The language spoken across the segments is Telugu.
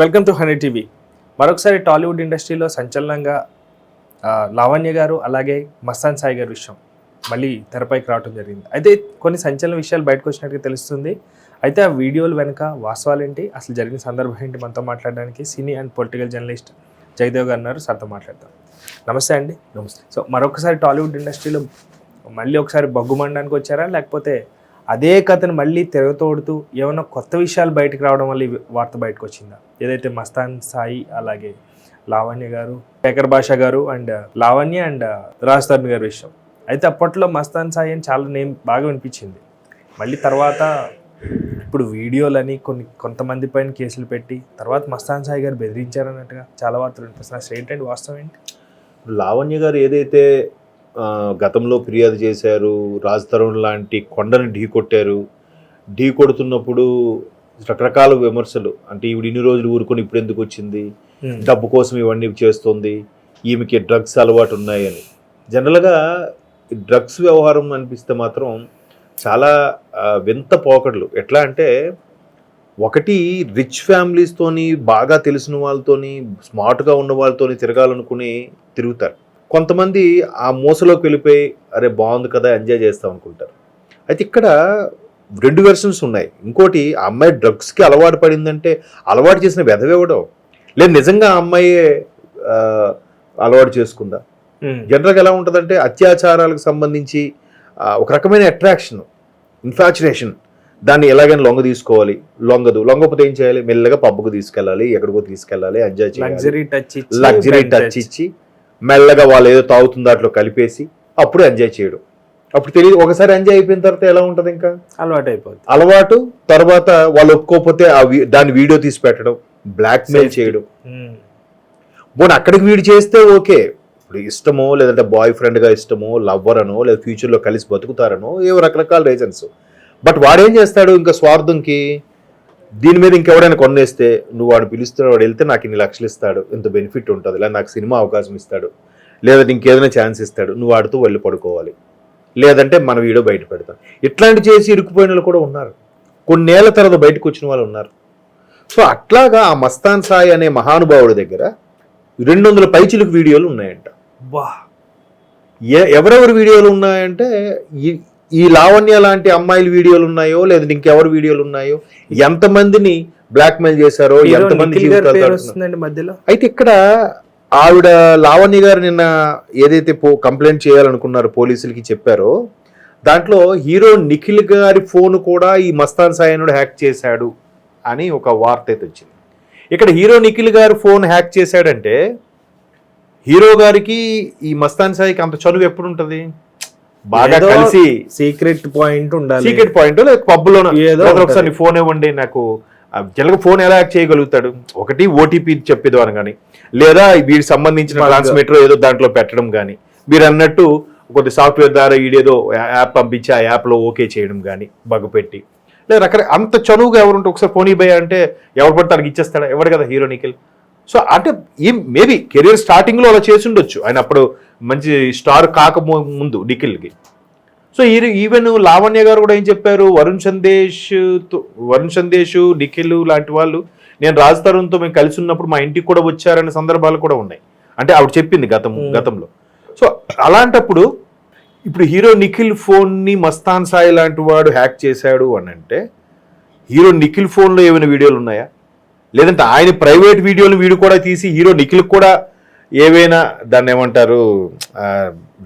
Welcome to honey TV. మరొకసారి టాలీవుడ్ ఇండస్ట్రీలో సంచలనంగా లావణ్య గారు అలాగే మస్తాన్ సాయి గారి విషయం మళ్ళీ తెరపైకి రావడం జరిగింది. అయితే కొన్ని సంచలన విషయాలు బయటకు వచ్చినట్టుగా తెలుస్తుంది. అయితే ఆ వీడియోలు వెనుక వాస్తవాలు ఏంటి? అసలు జరిగిన సందర్భం ఏంటి? మనతో మాట్లాడడానికి cine and political journalist Jayadev గారు ఉన్నారు. సార్తో మాట్లాడతాం నమస్తే అండి. నమస్తే. సో మరొకసారి టాలీవుడ్ ఇండస్ట్రీలో మళ్ళీ ఒకసారి బగ్గుమండడానికి వచ్చారా? లేకపోతే అదే కథను మళ్ళీ తిరగతోడుతూ ఏమైనా కొత్త విషయాలు బయటకు రావడం వల్ల వార్త బయటకు వచ్చిందా? ఏదైతే మస్తాన్ సాయి అలాగే లావణ్య గారు శేఖర్ భాష గారు అండ్ లావణ్య అండ్ రాజ్ తరుణ్ గారి విషయం. అయితే అప్పట్లో మస్తాన్ సాయి అని చాలా నేమ్ బాగా వినిపించింది. మళ్ళీ తర్వాత ఇప్పుడు వీడియోలని కొన్ని కొంతమంది పైన కేసులు పెట్టి తర్వాత మస్తాన్ సాయి గారు బెదిరించారన్నట్టుగా చాలా వార్తలు వినిపిస్తున్నాయి. స్ట్రేట్ అండ్ వాస్తవం ఏంటి? లావణ్య గారు ఏదైతే గతంలో ఫిర్యాదు చేశారు. రాజ్ తరుణ్ లాంటి కొండని ఢీ కొట్టారు. ఢీ కొడుతున్నప్పుడు రకరకాల విమర్శలు. అంటే ఈవిడ ఇన్ని రోజులు ఊరుకొని ఇప్పుడు ఎందుకు వచ్చింది? డబ్బు కోసం ఇవన్నీ చేస్తుంది. ఈమెకి డ్రగ్స్ అలవాటు ఉన్నాయని. జనరల్గా డ్రగ్స్ వ్యవహారం అనిపిస్తే మాత్రం చాలా వింత పోకడలు. ఎట్లా అంటే ఒకటి రిచ్ ఫ్యామిలీస్తోని బాగా తెలిసిన వాళ్ళతోని స్మార్ట్గా ఉన్న వాళ్ళతోని తిరగాలనుకుని తిరుగుతారు. కొంతమంది ఆ మూసలోకి వెళ్ళిపోయి అరే బాగుంది కదా ఎంజాయ్ చేస్తాం అనుకుంటారు. అయితే ఇక్కడ రెండు వెర్షన్స్ ఉన్నాయి. ఇంకోటి ఆ అమ్మాయి డ్రగ్స్కి అలవాటు పడిందంటే అలవాటు చేసిన వెధవేవడం లేదు నిజంగా ఆ అమ్మాయి అలవాటు చేసుకుందా? జనరల్గా ఎలా ఉంటుందంటే అత్యాచారాలకు సంబంధించి ఒక రకమైన అట్రాక్షన్ ఇన్ఫాచురేషన్ దాన్ని ఎలాగైనా లొంగ తీసుకోవాలి. లొంగదు. లొంగపోతే ఏం చేయాలి? మెల్లగా పబ్బుకు తీసుకెళ్ళాలి ఎక్కడికో తీసుకెళ్ళాలి ఎంజాయ్ చేయాలి. లగ్జరీ టచ్ ఇచ్చి మెల్లగా వాళ్ళు ఏదో తాగుతుంది దాంట్లో కలిపేసి అప్పుడు ఎంజాయ్ చేయడం. అప్పుడు తెలియదు ఒకసారి ఎంజాయ్ అయిపోయిన తర్వాత ఎలా ఉంటుంది ఇంకా? అలవాటు అయిపోతుంది అలవాటు తర్వాత వాళ్ళు ఒప్పుకోకపోతే ఆ వీ- దాన్ని వీడియో తీసి పెట్టడం బ్లాక్ మెయిల్ Safety. చేయడం. పోనీ అక్కడికి వీడు చేస్తే ఓకే. ఇప్పుడు ఇష్టమో లేదంటే బాయ్ ఫ్రెండ్గా ఇష్టమో లవ్వర్ అనో లేదా ఫ్యూచర్లో కలిసి బతుకుతారనో ఏవో రకరకాల రీజన్స్ బట్ వాడేం చేస్తాడు ఇంకా స్వార్థంకి? దీని మీద ఇంకెవడైనా కొన్నేస్తే నువ్వు వాడు పిలుస్తున్నాడు వాడు వెళ్తే నాకు ఇన్ని లక్షలు ఇస్తాడు ఇంత బెనిఫిట్ ఉంటుంది లేదా నాకు సినిమా అవకాశం ఇస్తాడు లేదంటే ఇంకేదైనా ఛాన్స్ ఇస్తాడు నువ్వు వాడుతూ వెళ్ళి పడుకోవాలి. లేదంటే మన వీడియో బయట పెడతాం. ఇట్లాంటి చేసి ఇరుక్కుపోయిన వాళ్ళు కూడా ఉన్నారు. కొన్నేళ్ళ తర్వాత బయటకు వచ్చిన వాళ్ళు ఉన్నారు. సో అట్లాగా ఆ మస్తాన్ సాయి అనే మహానుభావుడి దగ్గర రెండు వందల పైచిలకు వీడియోలు ఉన్నాయంట. ఏ ఎవరెవరి వీడియోలు ఉన్నాయంటే ఈ లావణ్య లాంటి అమ్మాయిల వీడియోలు ఉన్నాయో లేదంటే ఇంకెవరి వీడియోలు ఉన్నాయో ఎంతమందిని బ్లాక్మెయిల్ చేశారో ఎంతమంది మధ్యలో. అయితే ఇక్కడ ఆవిడ లావణ్య గారు నిన్న ఏదైతే కంప్లైంట్ చేయాలనుకున్నారో పోలీసులకి చెప్పారో దాంట్లో హీరో నిఖిల్ గారి ఫోన్ కూడా ఈ మస్తాన్ సాయనుడు హ్యాక్ చేశాడు అని ఒక వార్త అయితే వచ్చింది. ఇక్కడ హీరో నిఖిల్ గారు ఫోన్ హ్యాక్ చేశాడంటే హీరో గారికి ఈ మస్తాన్ సాయికి అంత చనువు ఎప్పుడు ఉంటది బాగా కలిసి సీక్రెట్ పాయింట్ ఉండాలి. సీక్రెట్ పాయింట్ పబ్బులో ఏదో ఒకసారి ఫోన్ ఇవ్వండి నాకు జనరల్గా ఫోన్ ఎలా యాక్ట్ చేయగలుగుతాడు? ఒకటి ఓటీపీ చెప్పేది అని కానీ లేదా వీడికి సంబంధించిన. ట్రాన్స్మిటర్ ఏదో దాంట్లో పెట్టడం కానీ మీరు అన్నట్టు కొద్ది సాఫ్ట్వేర్ ద్వారా ఈడేదో యాప్ పంపించి ఆ యాప్లో ఓకే చేయడం కానీ బగ్ పెట్టి. లేదా రకరకాల అంత చనువుగా ఎవరుంటే ఒకసారి ఫోన్ ఇవ్వయా అంటే ఎవరు పడితే తనకి ఇచ్చేస్తాడా? ఎవరు కదా హీరో నిఖిల్? సో అంటే ఏం మేబీ కెరీర్ స్టార్టింగ్లో అలా చేసి ఉండొచ్చు ఆయన అప్పుడు మంచి స్టార్ కాక ముందు నిఖిల్కి. సో ఈ ఈవెన్ లావణ్య గారు కూడా ఏం చెప్పారు? వరుణ్ సందేశ్ తో- వరుణ్ సందేశ్ నిఖిల్ లాంటి వాళ్ళు నేను రాజ్ తరుణ్తో మేము కలిసి ఉన్నప్పుడు మా ఇంటికి కూడా వచ్చారనే సందర్భాలు కూడా ఉన్నాయి. అంటే ఆవిడ చెప్పింది గతం. గతంలో. సో అలాంటప్పుడు ఇప్పుడు హీరో నిఖిల్ ఫోన్ని మస్తాన్ సాయి లాంటి వాడు హ్యాక్ చేశాడు అని అంటే హీరో నిఖిల్ ఫోన్లో ఏమైనా వీడియోలు ఉన్నాయా? లేదంటే ఆయన ప్రైవేట్ వీడియోలు వీడు కూడా తీసి హీరో నిఖిల్ కూడా ఏవైనా దాన్ని ఏమంటారు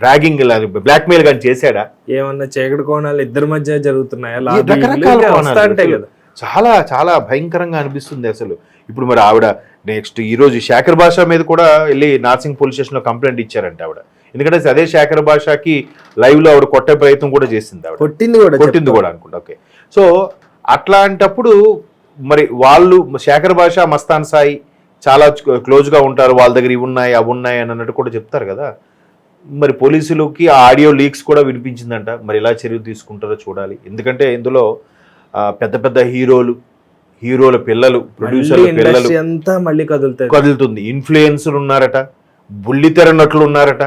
ర్యాగింగ్ బ్లాక్మెయిల్ కానీ చేశాడా? ఏమన్నా చీకటి కోణాలు ఇద్దరి మధ్య జరుగుతున్నాయా? చాలా చాలా భయంకరంగా అనిపిస్తుంది అసలు. ఇప్పుడు మరి ఆవిడ నెక్స్ట్ ఈ రోజు శేఖర్ భాష మీద కూడా వెళ్ళి నార్సింగ్ పోలీస్ స్టేషన్లో కంప్లైంట్ ఇచ్చారంట ఆవిడ. ఎందుకంటే అదే శేఖర్ భాషకి లైవ్లో ఆవిడ కొట్టే ప్రయత్నం కూడా చేసింది ఆవిడ. కొట్టింది కూడా కొట్టింది. కూడా అనుకుంటా. ఓకే. సో అట్లాంటప్పుడు మరి వాళ్ళు శేఖర్ భాష మస్తాన్ సాయి చాలా క్లోజ్గా ఉంటారు. వాళ్ళ దగ్గర ఇవి ఉన్నాయి అవి ఉన్నాయి అని అన్నట్టు కూడా చెప్తారు కదా. మరి పోలీసులకి ఆ ఆడియో లీక్స్ కూడా వినిపించిందంట. మరి ఎలా చర్యలు తీసుకుంటారో చూడాలి. ఎందుకంటే ఇందులో పెద్ద పెద్ద హీరోలు హీరోల పిల్లలు ప్రొడ్యూసర్ల పిల్లలు అంతా మళ్ళీ కదులుతాయి. కదులుతుంది. ఇన్ఫ్లుయెన్సర్లు ఉన్నారట బుల్లితెర నటులు ఉన్నారట.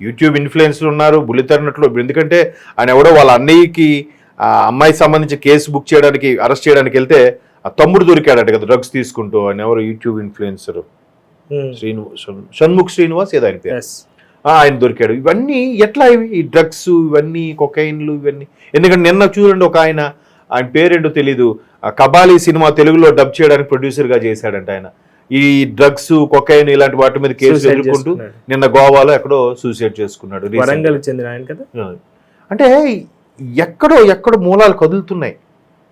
యూట్యూబ్ ఇన్ఫ్లుయెన్సర్లు ఉన్నారు బుల్లితెర నటులు ఎందుకంటే ఆయన ఎవడో వాళ్ళ అన్నయ్యకి ఆ అమ్మాయికి సంబంధించి కేసు బుక్ చేయడానికి అరెస్ట్ చేయడానికి వెళ్తే ఆ తమ్ముడు దొరికాడట కదా డ్రగ్స్ తీసుకుంటూ. ఆయన ఎవరు? యూట్యూబ్ ఇన్ఫ్లుయెన్సర్ శ్రీను షణ్- షణ్ముఖ్ శ్రీనివాస్ ఏదో ఆయన పేరు. ఆయన దొరికాడు. ఇవన్నీ ఎట్లా ఇవి? ఈ డ్రగ్స్ ఇవన్నీ కొకైన్లు ఇవన్నీ. ఎందుకంటే నిన్న చూడండి ఒక ఆయన ఆయన పేరేంటో తెలీదు. ఆ కబాలీ సినిమా తెలుగులో డబ్ చేయడానికి producer గా చేశాడంట ఆయన. ఈ డ్రగ్స్ కొకైన్ ఇలాంటి వాటి మీద కేసు ఎదుర్కొంటూ. నిన్న గోవాలో ఎక్కడో సూసైడ్ చేసుకున్నాడు. వరంగల్ చెందిన ఆయన కదా? అంటే ఎక్కడో ఎక్కడో మూలాలు కదులుతున్నాయి.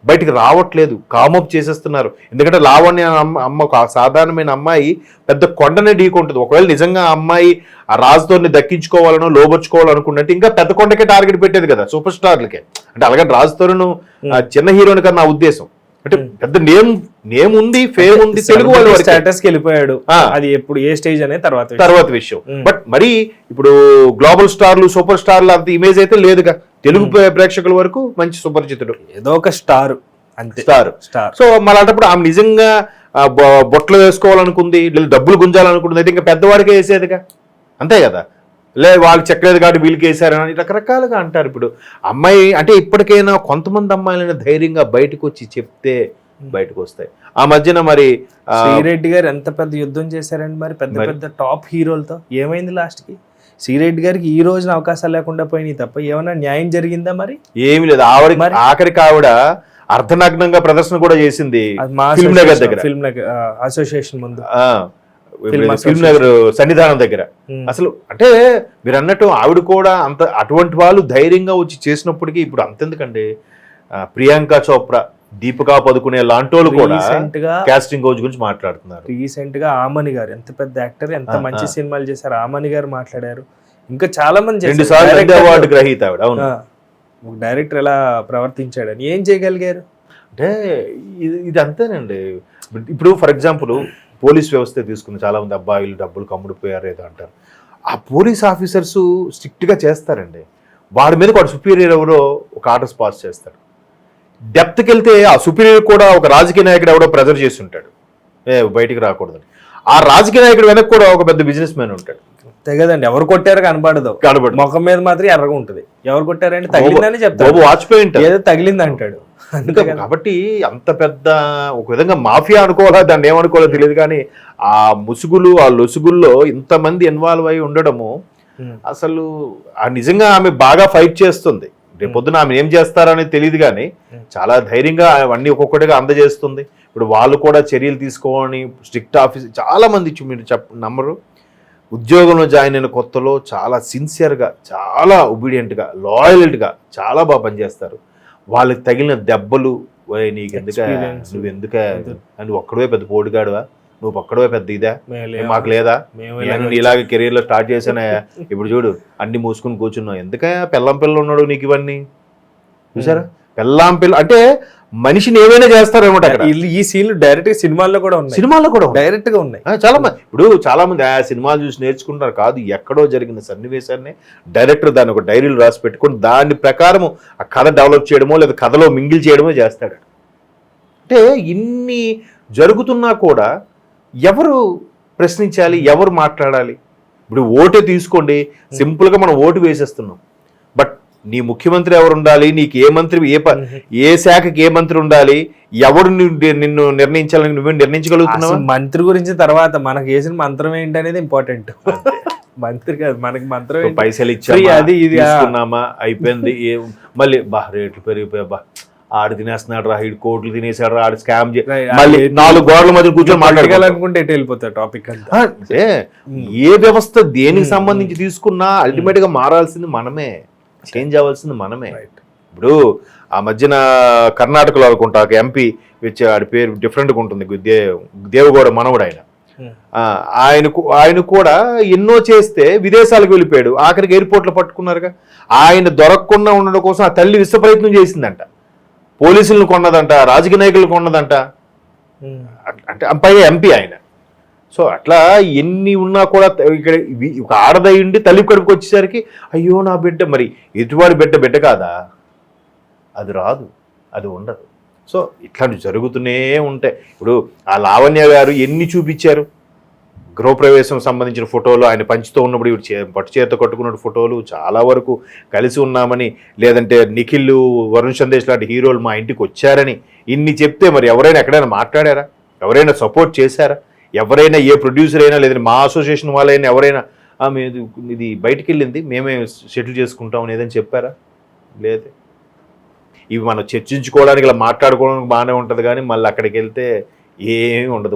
బయటికి రావట్లేదు. కామప్ చేసేస్తున్నారు. ఎందుకంటే లావణ్య అమ్మ అమ్మ ఒక సాధారణమైన అమ్మాయి పెద్ద కొండనే ఢీకొంటుంది. ఒకవేళ నిజంగా ఆ అమ్మాయి ఆ రాజుతోని దక్కించుకోవాలనో లోబర్చుకోవాలనుకున్నట్టు ఇంకా పెద్ద కొండకే టార్గెట్ పెట్టేది కదా సూపర్ స్టార్లకే. అంటే అలాగే రాజుతోను చిన్న హీరోని కన్నా నా ఉద్దేశం. అంటే పెద్ద నేమ్ నేమ్ ఉంది ఫేమ్ ఉంది తెలుగు వాళ్ళ. స్టేటస్కి వెళ్ళిపోయాడు. అది ఎప్పుడు ఏ స్టేజ్ అనేది తర్వాత విషయం. తర్వాత విషయం. బట్ మరి ఇప్పుడు గ్లోబల్ స్టార్లు సూపర్ స్టార్లు అంత ఇమేజ్ అయితే లేదుగా. తెలుగు ప్రే- ప్రేక్షకుల వరకు మంచి సుపరిచితుడు. ఏదో ఒక స్టార్ అంతే. స్టార్. స్టార్. సో మళ్ళీ అలాంటప్పుడు ఆమె నిజంగా బొట్లు వేసుకోవాలనుకుంది లేదా డబ్బులు గుంజాలనుకుంటుంది అయితే ఇంకా పెద్దవాడికే వేసేదిగా. అంతే కదా. లే వాళ్ళు చెక్కలేదు కాబట్టి వీళ్ళకి వేసారని రకరకాలుగా అంటారు ఇప్పుడు. అమ్మాయి అంటే ఇప్పటికైనా కొంతమంది అమ్మాయిలైనా ధైర్యంగా బయటకు వచ్చి చెప్తే బయటకు వస్తాయి ఆ మధ్యన మరి శ్రీరెడ్డి గారు ఎంత పెద్ద యుద్ధం చేశారండి మరి పెద్ద పెద్ద టాప్ హీరోలతో. ఏమైంది లాస్ట్కి శ్రీరెడ్డి గారికి ఈ రోజున అవకాశాలు లేకుండా పోయినాయి తప్ప ఏమైనా న్యాయం జరిగిందా మరి? ఏమి లేదు. ఆవిడ? ఆఖరికి ఆవిడ అర్ధనగ్నంగా ప్రదర్శన కూడా చేసింది ఫిల్మ్ నగర్ దగ్గర. ఫిల్మ్ నగర్ అసోసియేషన్ ముందు. ఫిల్మ్ నగర్ సన్నిధానం దగ్గర. ఉమ్. అసలు అంటే మీరు అన్నట్టు ఆవిడ కూడా అంత అటువంటి వాళ్ళు ధైర్యంగా వచ్చి చేసినప్పటికీ ఇప్పుడు అంతెందుకండి. ప్రియాంక చోప్రా దీపికా పదుకునే లాంటోళ్ళు కూడా రీసెంట్గా కాస్టింగ్ కోచ్ గురించి మాట్లాడుతున్నారు. రీసెంట్గా ఆమని గారు ఎంత పెద్ద యాక్టర్ ఎంత మంచి. సినిమాలు చేశారు ఆమని గారు మాట్లాడారు. ఇంకా చాలా మంది రెండు. సార్లు అవార్డు గ్రహీత ఆవిడ అవును. ఒక డైరెక్టర్ ఎలా ప్రవర్తించాడని ఏం చేయగలిగారు? అంటే ఇది అంతేనండి ఇప్పుడు ఫర్ ఎగ్జాంపుల్ పోలీస్ వ్యవస్థ తీసుకుని చాలా మంది అబ్బాయిలు డబ్బులు కమ్ముడిపోయారు ఏదో అంటారు. ఆ పోలీస్ ఆఫీసర్స్ స్ట్రిక్ట్గా చేస్తారండి. వాడి మీద వాడు సుపీరియర్ ఎవరో ఒక ఆర్డర్స్ పాస్ చేస్తాడు. డెప్త్కి వెళ్తే ఆ సుపీరియర్ కూడా ఒక రాజకీయ నాయకుడు ఎవడో ప్రెజర్ చేసి ఉంటాడు. ఏ బయటికి రాకూడదని. ఆ రాజకీయ నాయకుడు వెనక్కి కూడా ఒక పెద్ద బిజినెస్ మ్యాన్ ఉంటాడు. తెగదండి. ఎవరు కొట్టారో కనబడదు. కనబడు ముఖం మీద మాత్రం ఎర్రగా ఉంటది. ఎవరు కొట్టారంటే తగిలిందని చెప్తాడు. ఉంటాడు ఏదో తగిలింది అంటాడు. కాబట్టి అంత పెద్ద ఒక విధంగా మాఫియా అనుకోవాలా? దాన్ని ఏమనుకోవాలో తెలియదు కానీ ఆ ముసుగులు ఆ లొసుగుల్లో ఇంతమంది ఇన్వాల్వ్ అయి ఉండడము. అసలు ఆ నిజంగా ఆమె బాగా ఫైట్ చేస్తుంది. రేపొద్దున ఆమె ఏం చేస్తారనేది తెలియదు కానీ. చాలా ధైర్యంగా అవన్నీ ఒక్కొక్కటిగా అందజేస్తుంది. ఇప్పుడు వాళ్ళు కూడా చర్యలు తీసుకోవని స్ట్రిక్ట్ ఆఫీస్ చాలా మంది మీరు చెప్ నమ్మరు. ఉద్యోగంలో జాయిన్ అయిన కొత్తలో చాలా సిన్సియర్గా చాలా ఒబీడియంట్గా లాయల్ట్గా చాలా బాగా పనిచేస్తారు. వాళ్ళకి తగిలిన దెబ్బలు "ఓయ్, నీకు ఎందుక. నువ్వు ఎందుక నువ్వు ఒక్కడవే పెద్ద పోటుగాడువా? నువ్వు ఒక్కడవే పెద్ద ఇదా? మాకు లేదా? నేను ఇలాగే ఇలాగ కెరీర్లో స్టార్ట్ చేశానా. ఇప్పుడు చూడు అన్ని మూసుకుని కూర్చున్నావు. ఎందుకయ్యా? పెళ్ళం పిల్ల ఉన్నాడు నీకు ఇవన్నీ. చూసారా? పెళ్ళాం పిల్ల అంటే మనిషిని ఏమైనా చేస్తారనమాట ఈ- సీన్లు డైరెక్ట్గా సినిమాల్లో కూడా ఉన్నాయి. సినిమాల్లో కూడా. డైరెక్ట్గా ఉన్నాయి. చాలా మంది. ఇప్పుడు చాలా మంది ఆ సినిమాలు చూసి నేర్చుకుంటారు కాదు ఎక్కడో జరిగిన సన్నివేశాన్ని డైరెక్టర్ దాన్ని ఒక డైరీలు రాసి పెట్టుకొని దాని ప్రకారం ఆ కథ డెవలప్ చేయడమో లేదా కథలో మింగిల్ చేయడమో చేస్తాడు. అంటే ఇన్ని జరుగుతున్నా కూడా ఎవరు ప్రశ్నించాలి? ఎవరు మాట్లాడాలి? ఇప్పుడు ఓటే తీసుకోండి. సింపుల్గా మనం ఓటు వేసేస్తున్నాం. నీ ముఖ్యమంత్రి ఎవరు ఉండాలి? నీకు ఏ మంత్రి ఏ ఏ శాఖకి ఏ మంత్రి ఉండాలి? ఎవరు నిన్ను నిర్ణయించాలని నువ్వే నిర్ణయించగలుగుతున్నావా? మంత్రి గురించి తర్వాత మనకు వేసిన మంత్రం ఏంటి అనేది ఇంపార్టెంట్ మంత్రి కాదు మనకి మంత్రం? పైసలు ఇచ్చామా? అది ఇది, అయిపోయింది. ఏ- మళ్ళీ బా రేట్లు పెరిగిపోయా బా ఆడు తినేస్తున్నాడు రా ఈడు కోట్లు తినేసాడు రా ఆడు స్కామ్. మళ్ళీ నాలుగు గోడల మధ్య కూర్చొని పొలిటికల్ మాట్లాడాలి అనుకుంటే ఎటు వెళ్ళిపోతారు టాపిక్ అంతా? అంటే ఏ వ్యవస్థ దేనికి సంబంధించి తీసుకున్నా అల్టిమేట్గా మారాల్సింది మనమే. చేంజ్ అవ్వాల్సింది మనమే. ఇప్పుడు ఆ మధ్యన కర్ణాటకలో అనుకుంటా ఒక ఎంపీ వచ్చి ఆడి పేరు డిఫరెంట్గా ఉంటుంది. దే దేవగౌడ మనవడు ఆయన. Hmm. ఆయనకు ఆయన కూడా ఎన్నో చేస్తే విదేశాలకు వెళ్ళిపోయాడు. ఆఖరికి ఎయిర్పోర్ట్లో పట్టుకున్నారుగా. ఆయన దొరకకుండా ఉండడం కోసం ఆ తల్లి విశ్వ ప్రయత్నం చేసిందంట. పోలీసులను కొన్నదంట రాజకీయ నాయకులను కొన్నదంట. అట్- అంటే పైగా ఎంపీ ఆయన. సో అట్లా ఎన్ని ఉన్నా కూడా ఇక్కడ ఒక ఆడదై ఉండి తల్లి కడుపుకి వచ్చేసరికి అయ్యో నా బిడ్డ. మరి ఎదుటివాడి బిడ్డ బిడ్డ కాదా? అది రాదు అది ఉండదు. సో ఇట్లాంటివి జరుగుతూనే ఉంటాయి. ఇప్పుడు ఆ లావణ్య గారు ఎన్ని చూపించారు? గృహప్రవేశం సంబంధించిన ఫోటోలు ఆయన పంచుతూ ఉన్నప్పుడు ఇవి చే- పట్టు చేత కట్టుకున్న ఫోటోలు చాలా వరకు కలిసి ఉన్నామని లేదంటే నిఖిల్ వరుణ్ సందేశ్ లాంటి హీరోలు మా ఇంటికి వచ్చారని ఇన్ని చెప్తే మరి ఎవరైనా ఎక్కడైనా మాట్లాడారా? ఎవరైనా సపోర్ట్ చేశారా? ఎవరైనా ఏ ప్రొడ్యూసర్ అయినా లేదంటే మా అసోసియేషన్ వాళ్ళైనా ఎవరైనా మీది ఇది బయటికి వెళ్ళింది మేమే సెటిల్ చేసుకుంటాం అని ఏదైనా చెప్పారా? లేదు. ఇవి మనం చర్చించుకోవడానికి ఇలా మాట్లాడుకోవడానికి బాగానే ఉంటుంది కానీ మళ్ళీ అక్కడికి వెళ్తే ఏమీ ఉండదు.